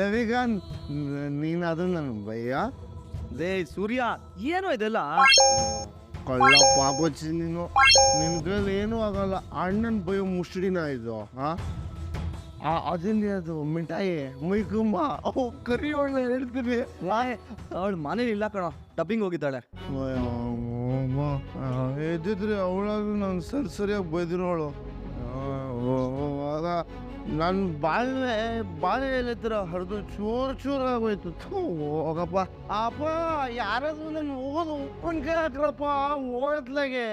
ರವಿಕಾಂತ್ ನೀನು ಅದು ನನ್ನ ಭಯ ದೇ ಸೂರ್ಯ ಏನೋ ಇದೆಲ್ಲ? ಕಳ್ಳ ಪಾಪಚ್ಚಿ ನೀನು. ನಿನ್ನ ಕೈಲಿ ಏನೂ ಆಗಲ್ಲ. ಅಣ್ಣನ ಭಯ ಮುಷ್ಟಿನ ಇದು ಹಾ ಅದನ್ನ ಅದು ಮಿಠಾಯಿ ಮೈಕುಂಬ ಅವು ಕರಿ ಅವಳನ್ನ ಹೇಳ್ತೀನಿ ಅವಳು ಮನೇಲಿ ಇಲ್ಲ ಕಣ ಡಬ್ಬಿಂಗ್ ಹೋಗಿದ್ದಾಳೆ. ಎದ್ದಿದ್ರೆ ಅವಳಾದ್ರೂ ನಾನು ಸರಿ ಸರಿಯಾಗಿ ಬೈದಿರೋಳು ನನ್ನ ಬಾಲ್ವೆ ಎಲೆತ್ರ ಹರಿದು ಚೂರು ಚೂರು ಆಗೋಯ್ತು. ಹೋಗಪ್ಪ. ಅಪ್ಪ, ಯಾರಾದ್ರೂ ನನ್ನ ಓದು ಉಪ್ಪಿನಕಾಯಿ ಹಾಕ್ರಪ್ಪ ಓದ್ಲಾಗೆ.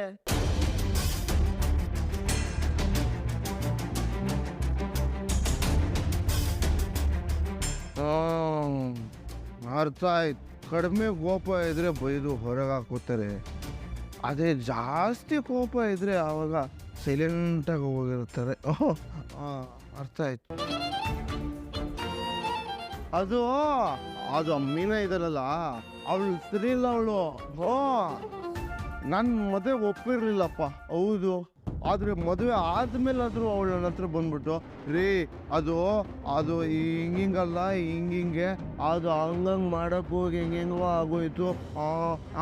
ಅರ್ಥ ಆಯ್ತು. ಕಡಿಮೆ ಕೋಪ ಇದ್ರೆ ಬೈದು ಹೊರಗೆ ಹಾಕೋತಾರೆ ಅದೇ ಜಾಸ್ತಿ ಕೋಪ ಇದ್ರೆ ಆವಾಗ ಸೈಲೆಂಟಾಗಿ ಹೋಗಿರ್ತಾರೆ ಓಹ್ ಅರ್ಥ ಆಯ್ತು. ಅದು ಅದು ಮೀನ ಇದರಲ್ಲ. ಅವಳು ಸರಿ ಇಲ್ಲ ಅವಳು ಹೋ ನನ್ನ ಮದುವೆ ಒಪ್ಪಿರಲಿಲ್ಲಪ್ಪ. ಹೌದು. ಆದರೆ ಮದುವೆ ಆದಮೇಲಾದರೂ ಅವಳು ನನ್ನ ಹತ್ರ ಬಂದ್ಬಿಟ್ಟು, ರೀ, ಅದು ಅದು ಹಿಂಗಿಂಗಲ್ಲ, ಹಿಂಗಿಂಗೆ, ಅದು ಹಂಗಂಗೆ ಮಾಡೋಕೆ ಹೋಗಿ ಹೆಂಗೆಂಗೋ ಆಗೋಯ್ತು.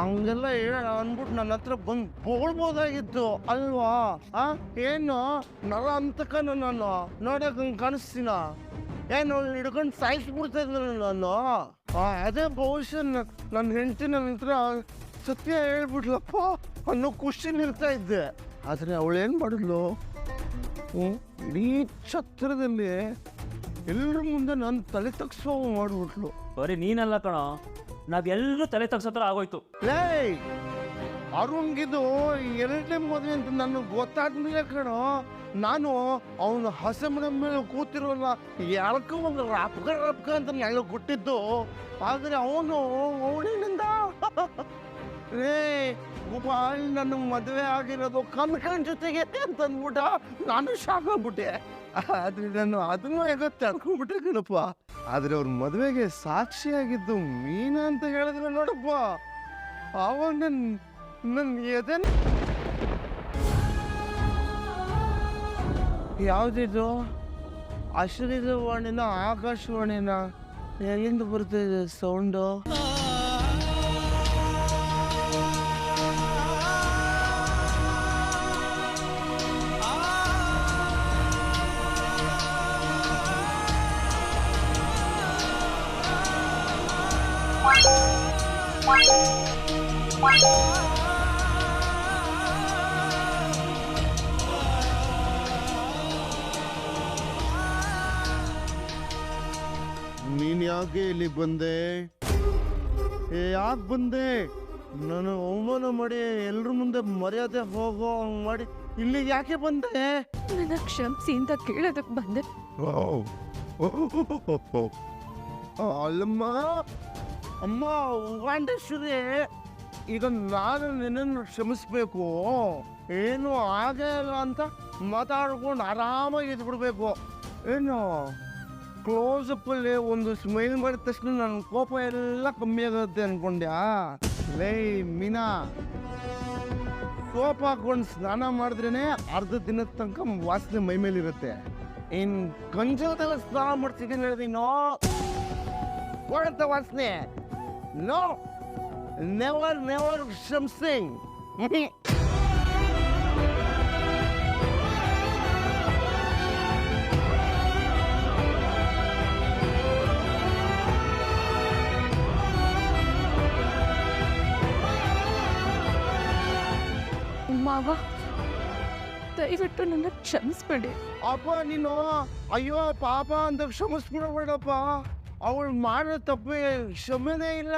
ಹಂಗೆಲ್ಲ ಹೇಳ ಅಂದ್ಬಿಟ್ಟು ನನ್ನ ಹತ್ರ ಬಂದು ಬೋಳ್ಬೋದಾಗಿತ್ತು, ಅಲ್ವಾ? ಆ, ಏನು? ನರ ಅಂತಕನ ನಾನು. ನೋಡೋಕೆ ಹಂಗೆ ಕಾಣಿಸ್ತೀನ ಏನು ಹಿಡ್ಕೊಂಡು ಸಾಯಿಸ್ಬಿಡ್ತಾ ಇದ್ದ ನಾನು? ಅದೇ ಬಹುಶಃ ನನ್ನ ಹೆಂಡತಿ ನನ್ನ ಹತ್ರ ಸತ್ಯ ಹೇಳ್ಬಿಡ್ಲಪ್ಪ ಅನ್ನೋ ಖುಷಿ ಇರ್ತಾ ಇದ್ದೆ. ಆದರೆ ಅವಳೇನು ಮಾಡಿದ್ಲು? ಹ್ಞೂ ಇಡೀ ಛತ್ರದಲ್ಲಿ ಎಲ್ಲರ ಮುಂದೆ ನನ್ನ ತಲೆ ತಗ್ಸೋ ಮಾಡ್ಬಿಟ್ಲು. ಬರೀ ನೀನಲ್ಲ ಕಣೋ ನಾವೆಲ್ಲರೂ ತಲೆ ತಗ್ಸತ್ರ ಆಗೋಯ್ತು. ಲೇ ಅರುಣ್ಗಿದು ಎರಡನೇ ಮದುವೆ ಅಂತ ನನಗೆ ಗೊತ್ತಾದ್ಮೇಲೆ ಕಣೋ ನಾನು ಅವನು ಹಸಮನ ಮೇಲೆ ಕೂತಿರೋಲ್ಲ ಎಳ್ಕೊ ಒಂದು ರಪ್ಕ ರಪ್ಕ ಅಂತ ನಾನು ಕೊಟ್ಟಿದ್ದು. ಆದರೆ ಅವನು ಅವಳಿನಿಂದ ರೇ ಗೋಪಾಲ್ ನನ್ನ ಮದುವೆ ಆಗಿರೋದು ಕನಕನ ಜೊತೆಗೆ ಅಂತ ಅಂದ್ಬಿಟ್ಟ ನಾನು ಶಾಕ್ ಆಗ್ಬಿಟ್ಟೆ. ಆದ್ರೆ ನಾನು ಅದನ್ನು ಹೇಗೋ ತಡ್ಕೊಂಡ್ಬಿಟ್ಟೆ ಕಣಪ್ಪ. ಆದ್ರೆ ಅವ್ರ ಮದುವೆಗೆ ಸಾಕ್ಷಿಯಾಗಿದ್ದು ಮೀನ ಅಂತ ಹೇಳಿದ್ರೆ ನೋಡಪ್ಪ. ಅವಾಗ ನನ್ನ ನನ್ ಎದೆ ಯಾವ್ದಿದು? ಹಸಿರಿದ ವಾಣಿನ ಆಕಾಶವಾಣಿನ ಎಲ್ಲಿಂದ ಬರ್ತಿದೆ ಸೌಂಡು ನೀನ್ ಯಾಕೆ ಇಲ್ಲಿ ಬಂದೆ? ಏ ಯಾಕೆ ಬಂದೆ? ನಾನು ಅವಮಾನ ಮಾಡಿ ಎಲ್ರ ಮುಂದೆ ಮರ್ಯಾದೆ ಹೋಗೋ ಹಂಗ್ ಮಾಡಿ ಇಲ್ಲಿ ಯಾಕೆ ಬಂದೆ? ನನ್ನ ಕ್ಷಮಿಸಿ ಅಂತ ಕೇಳೋದಕ್ಕೆ ಬಂದೆ. ಅಲ್ಲಮ್ಮ ಅಮ್ಮ ವಾಂಡೇಶ್ವರಿ ಈಗ ನಾನು ನಿನ್ನನ್ನು ಕ್ಷಮಿಸ್ಬೇಕು. ಏನು ಆಗೇ ಇಲ್ಲ ಅಂತ ಮಾತಾಡ್ಕೊಂಡು ಆರಾಮಾಗಿ ಇದ್ಬಿಡ್ಬೇಕು ಏನು? ಕ್ಲೋಸ್ ಅಲ್ಲಿ ಒಂದು ಸ್ಮೈಲ್ ಮಾಡಿದ ತಕ್ಷಣ ನನ್ನ ಕೋಪ ಎಲ್ಲ ಕಮ್ಮಿ ಆಗುತ್ತೆ ಅನ್ಕೊಂಡ್ಯಾ? ಲೇ, ಮೀನಾ. ಕೋಪ ಹಾಕೊಂಡು ಸ್ನಾನ ಮಾಡಿದ್ರೇ ಅರ್ಧ ದಿನದ ತನಕ ವಾಸನೆ ಮೈ ಮೇಲೆ ಇರುತ್ತೆ ಇನ್ ಗಂಜಲದಲ್ಲ ಸ್ನಾನ ಮಾಡ್ತಿದ್ದೀನಿ ಹೇಳಿದೀನೋ ಕೊಡಂತ ವಾಸನೆ. ನೋ ನೆವರ್ ನೆವರ್ ಸಮಥಿಂಗ್ ಮಾವ ದಯವಿಟ್ಟು ನನ್ನ ಕ್ಷಮಿಸ್ಬೇಡಿ ಅಪ್ಪ ನೀನು ಅಯ್ಯೋ ಪಾಪ ಅಂತ ಕ್ಷಮಿಸ್ಬಿಡಬೇಡಪ್ಪ ಅವಳು ಮಾಡೋ ತಪ್ಪಿಗೆ ಕ್ಷಮೆನೇ ಇಲ್ಲ.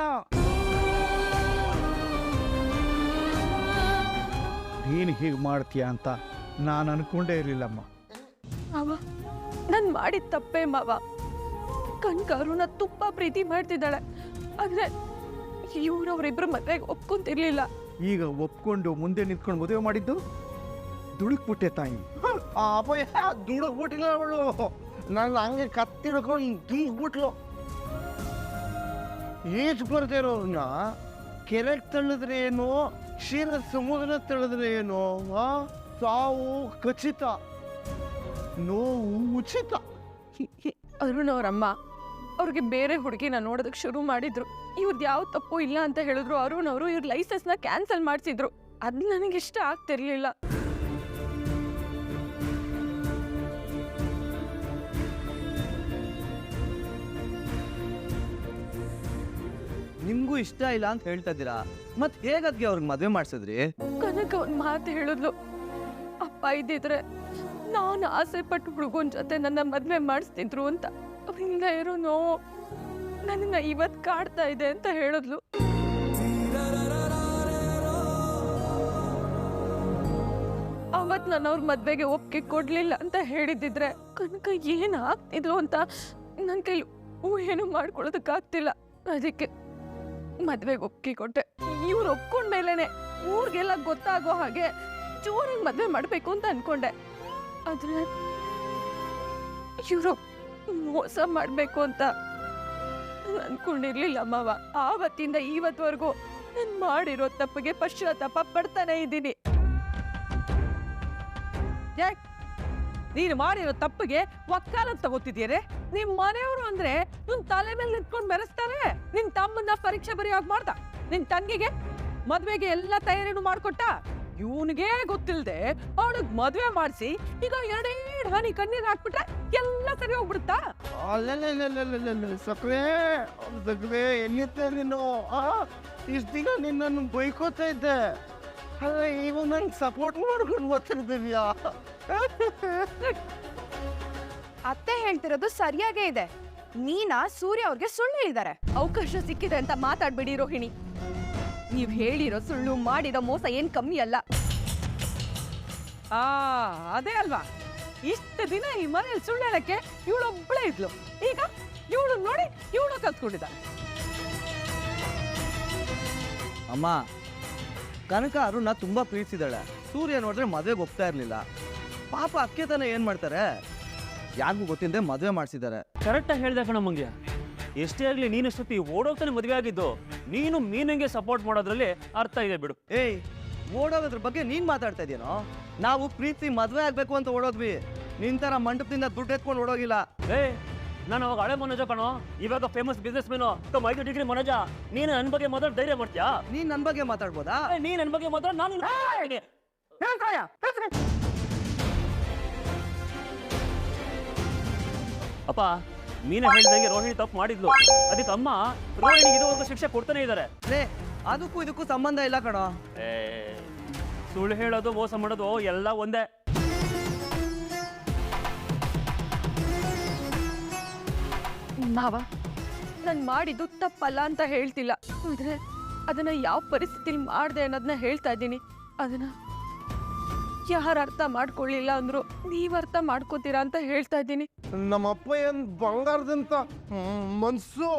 ನೀನು ಹೀಗೆ ಮಾಡ್ತೀಯ ಅಂತ ನಾನು ಅನ್ಕೊಂಡೇ ಇರಲಿಲ್ಲಮ್ಮ. ಮಾವ ನಾನು ಮಾಡಿದ ತಪ್ಪೇ ಮಾವ. ಕಣ್ಕಾರುನ ತುಪ್ಪ ಪ್ರೀತಿ ಮಾಡ್ತಿದ್ದಾಳೆ. ಆದರೆ ಇವ್ರು ಅವರಿಬ್ಬರು ಮದುವೆಗೆ ಒಪ್ಕೊಂತಿರ್ಲಿಲ್ಲ. ಈಗ ಒಪ್ಕೊಂಡು ಮುಂದೆ ನಿಂತ್ಕೊಂಡು ಮದುವೆ ಮಾಡಿದ್ದು? ದುಡುಕ್ಬಿಟ್ಟೆ ತಾಯಿ. ಆ ಅಪ್ಪ ದುಡುಕ್ಬಿಟ್ಟಿಲ್ಲ ಅವಳು. ನಾನು ಹಂಗೆ ಕತ್ತಿಡ್ಕೊಂಡು ತೂಗ್ಬಿಟ್ಲು ಈಜ್ ಬರದೇ ಇರೋರನ್ನ ಕೆರೆಗೆ ತಳ್ಳಿದ್ರೆ ಏನು? ಕ್ಷೀರ ಸಮುದ್ರ ತಳ್ಳಿದ್ರೆ ಏನು? ಸಾವು ಖಚಿತ. ನೋವು ಉಚಿತ. ಅರುಣ್ ಅವರಮ್ಮ, ಅವ್ರಿಗೆ ಬೇರೆ ಹುಡುಗಿನ ನೋಡೋದಕ್ಕೆ ಶುರು ಮಾಡಿದ್ರು. ಇವ್ರದ್ದು ಯಾವ ತಪ್ಪು ಇಲ್ಲ ಅಂತ ಹೇಳಿದ್ರು. ಅರುಣ್ ಅವರು ಇವ್ರ ಲೈಸೆನ್ಸ್ನ ಕ್ಯಾನ್ಸಲ್ ಮಾಡಿಸಿದ್ರು. ಅದು ನನಗೆ ಇಷ್ಟ ಆಗ್ತಿರ್ಲಿಲ್ಲ. ಇಷ್ಟ ಇಲ್ಲ ಅಂತ ಹೇಳ್ತಾ ಇದ್ದೀರಾ? ಮತ್ ಹೇಗದ್ಗೆ ಅವ್ರಿಗೆ ಮದ್ವೆ ಮಾಡ್ಸಿದ್ರಿ? ಕನಕ ಒಂದು ಮಾತು ಹೇಳಿದ್ಲು. ಅಪ್ಪ ಇದ್ದಿದ್ರೆ ನಾನು ಆಸೆ ಪಟ್ಟು ಹುಡುಗನ ಜೊತೆ ನನ್ನ ಮದುವೆ ಮಾಡಿಸ್ತಿದ್ರು ಅಂತ. ಅವರಿಂದ ಇರೋ ನೋವು ನನ್ನ ಇವತ್ ಕಾಡ್ತಾ ಇದೆ ಅಂತ ಹೇಳಿದ್ಲು. ಅವತ್ ನಾನು ಅವ್ರ ಮದ್ವೆಗೆ ಒಪ್ಪಿಗೆ ಕೊಡ್ಲಿಲ್ಲ ಅಂತ ಹೇಳಿದ್ದಿದ್ರೆ ಕನಕ ಏನ್ ಆಗ್ತಿದ್ಲು ಅಂತ ನನ್ನ ಕೈಲಿ ಏನು ಮಾಡ್ಕೊಳ್ಳೋದಕ್ಕಾಗ್ತಿಲ್ಲ. ಅದಕ್ಕೆ ಮದ್ವೆಗೆ ಒಪ್ಪಿಗೆ ಕೊಟ್ಟೆ ಇವ್ರು ಒಪ್ಕೊಂಡ್ಮೇಲೆನೆ ಊರಿಗೆಲ್ಲ ಗೊತ್ತಾಗೋ ಹಾಗೆ ಜೋರಾಗಿ ಮದ್ವೆ ಮಾಡ್ಬೇಕು ಅಂತ ಅನ್ಕೊಂಡೆ. ಆದ್ರೆ ಇವ್ರು ಮೋಸ ಮಾಡ್ಬೇಕು ಅಂತ ಅನ್ಕೊಂಡಿರ್ಲಿಲ್ಲ ಮಾವ. ಆವತ್ತಿಂದ ಇವತ್ವರೆಗೂ ನಾನು ಮಾಡಿರೋ ತಪ್ಪಿಗೆ ಪಶ್ಚಾತ್ತಾಪ ಪಡ್ತಾನೆ ಇದ್ದೀನಿ. ಯಾಕೆ? ನೀನು ಮಾಡಿರೋ ತಪ್ಪಿಗೆ ವಕ್ಕಾಲತ್ ತಗೋತಿದ್ಯಾರೆ ನಿಮ್ ಮನೆಯವರು ಅಂದ್ರೆ ನಿನ್ ತಲೆ ಮೇಲೆ ನಿಂತ್ಕೊಂಡು ಮೆರೆಸ್ತಾರೆ. ನಿನ್ ತಮ್ಮನ್ನ ಪರೀಕ್ಷೆ ಬರೆಯೋಗ್ ಮಾಡ್ದ. ನಿನ್ ತಂಗಿಗೆ ಮದ್ವೆಗೆ ಎಲ್ಲ ತಯಾರಿನೂ ಮಾಡ್ಕೊಟ್ಟ. ಇವನಿಗೆ ಗೊತ್ತಿಲ್ಲದೆ ಅವಳಿಗೆ ಮದ್ವೆ ಮಾಡಿಸಿ ಈಗ ಎರಡೆರಡು ಹನಿ ಕಣ್ಣೀರ್ ಹಾಕ್ಬಿಟ್ರೆ ಎಲ್ಲ ಸರಿ ಹೋಗ್ಬಿಡುತ್ತಾ? ನೀನು? ನಿನ್ನನ್ನು ಅಲ್ಲ ಸಪೋರ್ಟ್ ಮಾಡ್ಕೊಂಡು ಬರ್ತಿರ್ತೀವಿಯಾ ಅತ್ತೆ ಹೇಳ್ತಿರೋದು ಸರಿಯಾಗೇ ಇದೆ. ನೀನಾ ಸೂರ್ಯ ಅವ್ರಿಗೆ ಸುಳ್ಳು ಹೇಳಿದ್ದಾರೆ ಅವಕಾಶ ಸಿಕ್ಕಿದೆ ಅಂತ ಮಾತಾಡ್ಬಿಡಿ ರೋಹಿಣಿ. ನೀವ್ ಹೇಳಿರೋ ಸುಳ್ಳು ಮಾಡಿರೋ ಮೋಸ ಏನ್ ಕಮ್ಮಿ ಅಲ್ಲ. ಆ ಅದೇ ಅಲ್ವಾ? ಇಷ್ಟು ದಿನ ಈ ಮನೇಲಿ ಸುಳ್ಳು ಹೇಳಕ್ಕೆ ಇವಳೊಬ್ಬಳೇ ಇದ್ಲು. ಈಗ ಇವಳು ನೋಡಿ ಇವಳು ಕಲ್ತ್ಕೊಂಡಿದ್ದಾಳೆ. ಅಮ್ಮ ಕನಕ ಅರುಣ ತುಂಬಾ ಪ್ರೀತಿಸಿದಾಳೆ ಸೂರ್ಯ ನೋಡಿದ್ರೆ ಮದುವೆಗೆ ಹೋಗ್ತಾ ಇರ್ಲಿಲ್ಲ. ಪಾಪ ಅಕ್ಕೆ ತಾನೇ ಏನ್ ಮಾಡ್ತಾರೆ? ಯಾರಿಗೂ ಗೊತ್ತಿಲ್ಲದೆ ಮದ್ವೆ ಮಾಡ್ಸಿದ್ದಾರೆ. ಕರೆಕ್ಟಾಗಿ ಹೇಳಿದೆ ಕಣ ಮಂಗ್ಯ. ಎಷ್ಟೇ ಆಗಲಿ ನೀನು ಎಷ್ಟೊತ್ತಿ ಓಡೋಗ್ತಾನೆ ಮದುವೆ ಆಗಿದ್ದು ನೀನು ಮೀನಿಗೆ ಸಪೋರ್ಟ್ ಮಾಡೋದ್ರಲ್ಲಿ ಅರ್ಥ ಇದೆ ಬಿಡು. ಏಯ್ ಓಡೋಗೋದ್ರ ಬಗ್ಗೆ ನೀನ್ ಮಾತಾಡ್ತಾ ಇದೀನೋ ನಾವು ಪ್ರೀತಿ ಮದ್ವೆ ಆಗ್ಬೇಕು ಅಂತ ಓಡೋದ್ವಿ. ನಿನ್ ತರ ಮಂಟಪದಿಂದ ದುಡ್ಡು ಎತ್ಕೊಂಡು ಓಡೋಗಿಲ್ಲ. ಏ ನಾನು ಅವಾಗ ಹಳೆ ಮನೋಜ ಕಣೋ. ಇವಾಗ ಫೇಮಸ್ ಬಿಸ್ನೆಸ್ ಮೆನು ತಮ್ಮ ಐದು ಡಿಗ್ರಿ ಮನೋಜ. ನೀನು ನನ್ನ ಬಗ್ಗೆ ಮಾತ್ರ ಧೈರ್ಯ ಮಾಡ್ತೀಯಾ? ನೀನ್ ನನ್ನ ಬಗ್ಗೆ ಮಾತಾಡ್ಬೋದಾ? ಏ, ನೀ ನನ್ನ ಬಗ್ಗೆ ಮಾತ್ರ ನಾನು ಅಪ್ಪ ಮೀನ ಹೇಳಿದಂಗೆ ರೋಹಿಣಿ ತಪ್ಪು ಮಾಡಿದ್ಲು. ಅದಕ್ಕೆ ಅಮ್ಮ ರೋಹಿಣಿಗೆ ಇದುವರೆಗೂ ಶಿಕ್ಷೆ ಕೊಡ್ತಾನೆ ಇದ್ದಾರೆ. ಲೇ ಅದಕ್ಕೂ ಇದಕ್ಕೂ ಸಂಬಂಧ ಇಲ್ಲ ಕಣೋ. ಏ, ಸುಳ್ಳು ಹೇಳೋದು ಮೋಸ ಮಾಡೋದು ಎಲ್ಲ ಒಂದೇ. ನಾವ ನಾನು ಮಾಡಿದ್ದು ತಪ್ಪಲ್ಲ ಅಂತ ಹೇಳ್ತಿಲ್ಲ. ಅದನ್ನ ಯಾವ ಪರಿಸ್ಥಿತಿಲಿ ಮಾಡಿದೆ ಅನ್ನೋದನ್ನ ಹೇಳ್ತಾ ಇದ್ದೀನಿ. ಅದನ್ನ ಯಾರು ಅರ್ಥ ಮಾಡ್ಕೊಳ್ಳಿಲ್ಲ ಅಂದ್ರು ನೀವ್ ಅರ್ಥ ಮಾಡ್ಕೋತೀರಾ ಅಂತ ಹೇಳ್ತಾ ಇದ್ದೀನಿ. ನಮ್ಮ ಅಪ್ಪ ಏನ್ ಬಂಗಾರದಂತ ಮನ್ಸು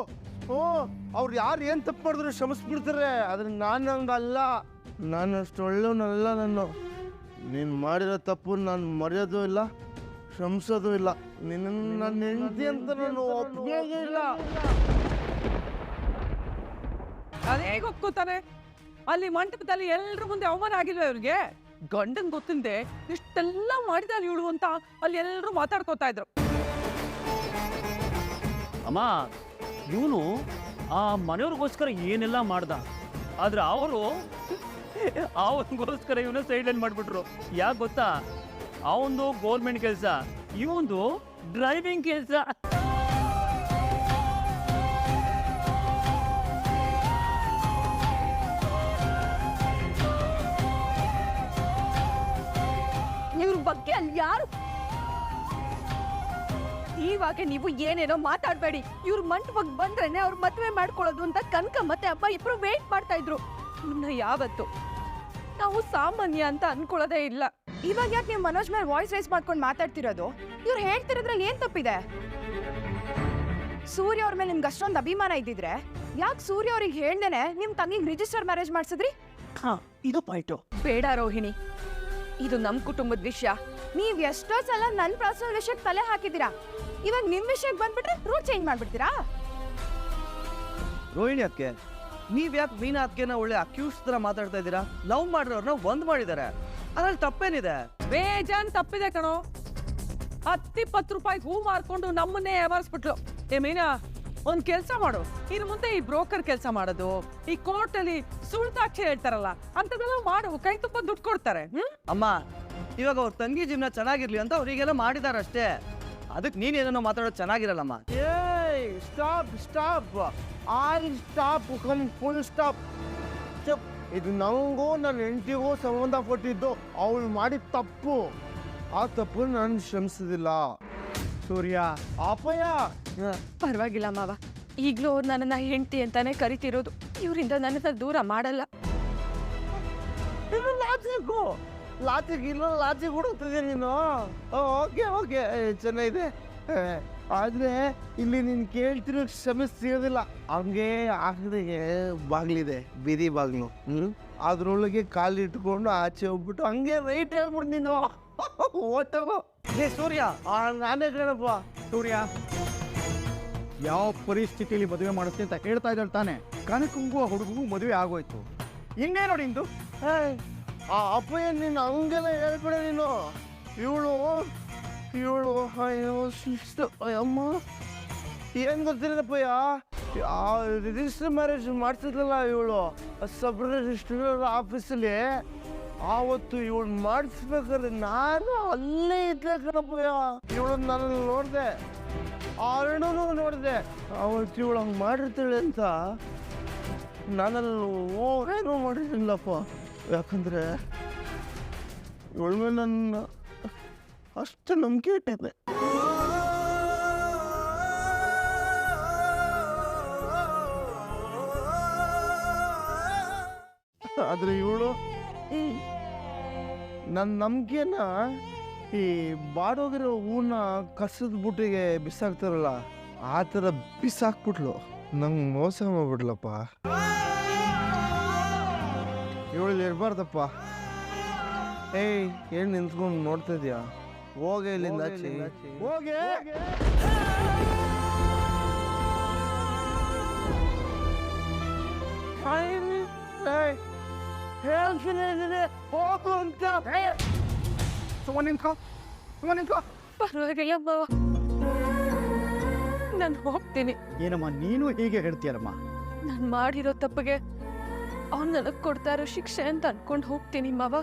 ಹ್ಞೂ ಅವ್ರು ಯಾರು ಏನು ತಪ್ಪು ಮಾಡಿದ್ರು ಶ್ರಮಿಸ್ಬಿಡ್ತಾರೆ ಆದ್ರೆ ನಾನು ಹಂಗಲ್ಲ. ನಾನು ಅಷ್ಟು ಒಳ್ಳೆಯವನಲ್ಲ ನಾನು. ನೀನು ಮಾಡಿರೋ ತಪ್ಪು ನಾನು ಮರೆಯೋದು ಇಲ್ಲ ಶ್ರಮಿಸೋದು ಇಲ್ಲ. ನಿನ್ನ ನನ್ನ ಹೆಂಡತಿ ಅಂತ ನಾನು ಒಪ್ಪಿಗೆ ಇಲ್ಲ. ಅದೇ ಒಪ್ಕೋತಾನೆ ಅಲ್ಲಿ ಮಂಟಪದಲ್ಲಿ ಎಲ್ಲರ ಮುಂದೆ ಅವಮಾನ ಆಗಿಲ್ವ ಇವ್ರಿಗೆ? ಗಂಡನ್ ಗೊತ್ತಿಂದೆ ಇಷ್ಟೆಲ್ಲ ಮಾಡಿದಾಳೆ ಇವಳು ಅಂತ ಅಲ್ಲಿ ಎಲ್ಲರೂ ಮಾತಾಡ್ಕೋತಾ ಇದ್ರು. ಅಮ್ಮ, ಇವನು ಆ ಮನೆಯವ್ರಿಗೋಸ್ಕರ ಏನೆಲ್ಲ ಮಾಡ್ದ? ಆದ್ರೆ ಅವರು ಅವನಿಗೋಸ್ಕರ ಇವನು ಸೈಡ್ ಲೈನ್ ಮಾಡ್ಬಿಟ್ರು. ಯಾಕೆ ಗೊತ್ತಾ? ಅವನದು ಗೌರ್ಮೆಂಟ್ ಕೆಲಸ ಇವಂದು ಡ್ರೈವಿಂಗ್ ಕೆಲಸ. ಬಗ್ಗೆ ಅಲ್ಲಿ ಯಾರು? ಇವಾಗ ನೀವು ಏನೇನೋ ಮಾತಾಡ್ಬೇಡಿ. ಇವ್ರ ಮಂಟಪಕ್ಕೆ ಬಂದ್ರೇನೆ ಅವ್ರ ಮದ್ವೆ ಮಾಡ್ಕೊಳ್ಳೋದು ಅಂತ ಕನಕ ಮತ್ತೆ ಅಪ್ಪ ಇಬ್ರು ವೇಟ್ ಮಾಡ್ತಾ ಇದ್ರು. ಇನ್ನ ಯಾವತ್ತು? ನಾವು ಸಾಮಾನ್ಯ ಅಂತ ಅನ್ಕೊಳ್ಳೋದೇ ಇಲ್ಲ. ಇವಾಗ ಯಾಕೆ ನೀವು ಮನೋಜ್ ಮೇಲೆ ವಾಯ್ಸ್ ರೈಸ್ ಮಾಡ್ಕೊಂಡು ಮಾತಾಡ್ತಿರೋದು? ಇವ್ರು ಹೇಳ್ತಿರೋದ್ರಲ್ಲಿ ಏನ್ ತಪ್ಪಿದೆ? ಸೂರ್ಯ ಅವ್ರ ಮೇಲೆ ನಿಮ್ಗೆ ಅಷ್ಟೊಂದು ಅಭಿಮಾನ ಇದ್ದಿದ್ರೆ ಯಾಕೆ ಸೂರ್ಯ ಅವ್ರಿಗೆ ಹೇಳ್ದೇನೆ ನಿಮ್ ತಂಗಿಗೆ ರಿಜಿಸ್ಟರ್ ಮ್ಯಾರೇಜ್ ಮಾಡಿಸಿದ್ರಿ? ಹಾ ಇದು ಪಾಯಿಂಟು ಬೇಡ ರೋಹಿಣಿ. ಇದು ನಮ್ ಕುಟುಂಬದ ವಿಷಯ. ನೀವ್ ಎಷ್ಟೋ ಸಲ ನನ್ನ ಪರ್ಸನಲ್ ವಿಷಯಕ್ಕೆ ತಲೆ ಹಾಕಿದ್ದೀರಾ? ಇವಾಗ ನಿಮ್ ವಿಷಯಕ್ಕೆ ಬಂದ್ಬಿಟ್ರೆ ರೂಲ್ ಚೇಂಜ್ ಮಾಡ್ಬಿಡ್ತೀರಾ? ರೋಹಿಣಿ ಅದಕ್ಕೆ ನೀವ್ ಯಾಕೆ ಮೀನಾ ಅದಕ್ಕೆನ ಒಳ್ಳೆ ಅಕ್ಯೂಸ್ ತರ ಮಾತಾಡ್ತಾ ಇದ್ದೀರಾ? ಲವ್ ಮಾಡಿರೋರ್ನ ಒಂದ್ ಮಾಡಿದ್ದಾರೆ ಅದ್ರಲ್ಲಿ ತಪ್ಪೇನಿದೆ? ಬೇಜಾನ್ ತಪ್ಪಿದೆ ಕಣೋ. ಹತ್ತಿಪ್ಪತ್ತು ರೂಪಾಯಿ ಹೂ ಮಾರ್ಕೊಂಡು ನಮ್ಮನ್ನೇ ಏಮಾರಿಸ್ಬಿಟ್ಲು ಏ ಮೀನಾ ಒಂದ್ ಕೆಲಸ ಮಾಡು. ಇನ್ನು ಮುಂದೆ ಈ ಬ್ರೋಕರ್ ಕೆಲಸ ಮಾಡೋದು ಈ ಕೋರ್ಟಲ್ಲಿ ಸುಳ್ತಾಕ್ಷಿ ಹೇಳ್ತಾರಲ್ಲ ಅಂತದೆಲ್ಲ ಮಾಡು. ಕೈ ತುಂಬ ದುಡ್ಡು ಕೊಡ್ತಾರೆ. ಹ್ಮ್? ಅಮ್ಮ ಇವಾಗ ಅವ್ರ ತಂಗಿ ಜೀವನ ಚೆನ್ನಾಗಿರ್ಲಿ ಅಂತ ಅವ್ರಿಗೆಲ್ಲ ಮಾಡಿದಾರಷ್ಟೇ. ಅದಕ್ಕೆ ಏನೋ ಮಾತಾಡೋದು ಚೆನ್ನಾಗಿರಲ್ಲಮ್ಮ. ಏಯ್ stop stop all stop comma full stop ಇದು ನನಗೂ ನನ್ನ ಹೆಂಡತಿಗೂ ಸಂಬಂಧಪಟ್ಟಿದ್ದು ಅವಳು ಮಾಡಿದ ತಪ್ಪು. ಆ ತಪ್ಪು ನಾನು ಶ್ರಮಿಸೋದಿಲ್ಲ ಸೂರ್ಯ ಅಪ್ಪಯ್ಯ! ಪರವಾಗಿಲ್ಲ ಮಾವ. ಈಗಲೂ ಅವ್ರು ನನ್ನನ್ನ ಹೆಂಡತಿ ಅಂತಾನೆ ಕರಿತಿರೋದು. ಇವರಿಂದ ನನ್ನನ್ನ ದೂರ ಮಾಡಲ್ಲ. ಇದು ಲಾಜಿಕ್ಕು ಲಾಜಿಕ್ ಇಲ್ಲ ಲಾಜಿಕ್ ಹುಡುಕ್ತಿದ್ದೆ ನೀನು. ಓಕೆ ಓಕೆ ಚೆನ್ನಾಗಿದೆ. ಆದರೆ ಇಲ್ಲಿ ನೀನು ಕೇಳ್ತಿರೋ ಕ್ಷಮೆ ಹಂಗೆ ಆಗದೆ ಬಾಗ್ಲಿದೆ, ಬೀದಿ ಬಾಗ್ಲು. ಹ್ಮ್? ಅದ್ರೊಳಗೆ ಕಾಲಿಟ್ಕೊಂಡು ಆಚೆ ಹೋಗ್ಬಿಟ್ಟು ಹಂಗೆ ರೈಟ್ ಹೇಳ್ಬಿಟ್ಟು ನೀನು. ಓಟೋ ಏ, ಸೂರ್ಯ ನಾನೇ ಕಣಪ್ಪ ಸೂರ್ಯ. ಯಾವ ಪರಿಸ್ಥಿತಿಯಲ್ಲಿ ಮದುವೆ ಮಾಡುತ್ತೆ ಅಂತ ಹೇಳ್ತಾ ಇದ್ದಾಳೆ ತಾನೆ. ಕನಕಂಗೂ ಆ ಮದುವೆ ಆಗೋಯ್ತು. ಹಿಂಗೆ ನೋಡಿ ಇಂದು? ಆ ಅಪ್ಪಯ್ಯ ನೀನು ಹಂಗೆಲ್ಲ ಹೇಳ್ಬೇಡ ನೀನು. ಇವಳು ಇವಳು, ಅಯ್ಯೋ, ಶಿಸ್ತು, ಅಯ್ಯಮ್ಮ. ಏನು ಗೊತ್ತಿಲ್ಲಪ್ಪಯ್ಯ ರಿಜಿಸ್ಟರ್ ಮ್ಯಾರೇಜ್ ಮಾಡ್ತಿದ್ಲಲ್ಲ ಇವಳು ಸಬ್ ರಿಜಿಸ್ಟರ್ ಆಫೀಸಲ್ಲಿ ಆವತ್ತು ಇವಳು ಮಾಡಿಸ್ಬೇಕಾದ್ರೆ ನಾನು ಅಲ್ಲೇ ಇದ್ದೆ ಕಣಪ್ಪಯ್ಯ. ಇವಳು ನನ್ನ ನೋಡಿದೆ. ಅರುಣನು ನೋಡಿದೆ, ಅವಳು ಇವಳು ಹಂಗೆ ಮಾಡಿರ್ತಾಳೆ ಅಂತ. ನಾನಲ್ಲಿ ಹೋಗೇನು ಮಾಡಿರಲಿಲ್ಲಪ್ಪ. ಯಾಕಂದರೆ ಇವಳ ಮೇಲೆ ನನ್ನ ಅಷ್ಟು ನಂಬಿಕೆ ಇಟ್ಟಿದ್ದೆ. ಆದರೆ ಇವಳು ನನ್ನ ನಂಬಿಕೆನ ಈ ಬಾಡೋಗಿರೋ ಹೂನ ಕಸದ ಬುಟ್ಟಿಗೆ ಬಿಸಾಕ್ತಾರಲ್ಲ ಆ ಥರ ಬಿಸಾಕ್ಬಿಟ್ಲು. ನಂಗೆ ಮೋಸ ಮಾಡ್ಬಿಡ್ಲಪ್ಪ ಇವಳು ಇರಬಾರ್ದಪ್ಪ. ಏಯ್ ಏನು ನಿಂತ್ಕೊಂಡು ನೋಡ್ತಾ ಇದೀಯಾ? ಹೋಗೆ ಇಲ್ಲಿಂದ ಆಚೆ. ಹೋಗೆ! ಹೇಳ್ತೀನಿ ಹೋಗು ಅಂತ. ನಿಂತ್ಕೋ ಸುಮ್ಮನೆ ನಿಂತ್ಕೋ ಪರವಾಗಿಲ್ಲ ಮಾವ ನಾನು ಹೋಗ್ತೀನಿ. ಏನಮ್ಮ ನೀನು ಹೀಗೆ ಹೇಳ್ತೀಯಲ್ಲಮ್ಮ? ನಾನು ಮಾಡಿರೋ ತಪ್ಪಿಗೆ ಅವ್ನು ನನಗೆ ಕೊಡ್ತಾ ಇರೋ ಶಿಕ್ಷೆ ಅಂತ ಅನ್ಕೊಂಡು ಹೋಗ್ತೀನಿ ಮಾವ.